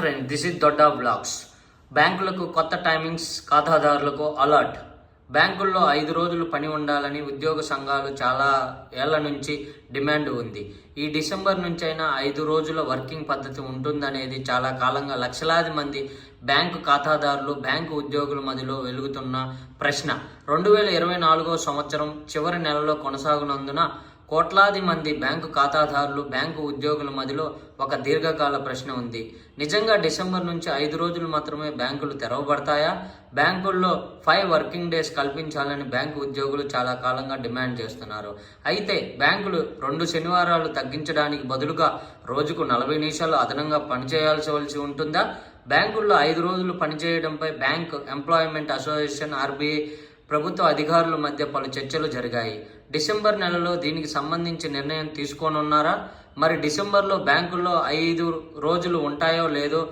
Friend this is Dodda blogs బ్యాంకులకు కొత్త timings ఖాతాదారులకు అలర్ట్ బ్యాంకుల్లో ఐదు రోజులు పని ఉండాలని ఉద్యోగ సంఘాలు చాలా ఏళ్ళ నుంచి డిమాండ్ ఉంది. ఈ డిసెంబర్ నుంచి అయినా ఐదు రోజుల వర్కింగ్ పద్ధతి ఉంటుందనేది చాలా కాలంగా లక్షలాది మంది బ్యాంకు ఖాతాదారులు బ్యాంకు ఉద్యోగుల మధ్యలో వెలుగుతున్న ప్రశ్న. రెండు వేల ఇరవై నాలుగో సంవత్సరం చివరి నెలలో కొనసాగునందున కోట్లాది మంది బ్యాంకు ఖాతాదారులు బ్యాంకు ఉద్యోగుల మధ్యలో ఒక దీర్ఘకాల ప్రశ్న ఉంది. నిజంగా డిసెంబర్ నుంచి ఐదు రోజులు మాత్రమే బ్యాంకులు తెరవబడతాయా? బ్యాంకుల్లో ఫైవ్ వర్కింగ్ డేస్ కల్పించాలని బ్యాంకు ఉద్యోగులు చాలా కాలంగా డిమాండ్ చేస్తున్నారు. అయితే బ్యాంకులు రెండు శనివారాలు తగ్గించడానికి బదులుగా రోజుకు నలభై నిమిషాలు అదనంగా పనిచేయాల్సి ఉంటుందా? బ్యాంకుల్లో ఐదు రోజులు పనిచేయడంపై బ్యాంక్ ఎంప్లాయ్మెంట్ అసోసియేషన్ ఆర్బీఐ ప్రభుత్వ అధికారుల మధ్య పలు చర్చలు జరిగాయి. డిసెంబర్ నెలలో దీనికి సంబంధించి నిర్ణయం తీసుకోనున్నారా? మరి డిసెంబర్లో బ్యాంకుల్లో ఐదు రోజులు ఉంటాయో లేదో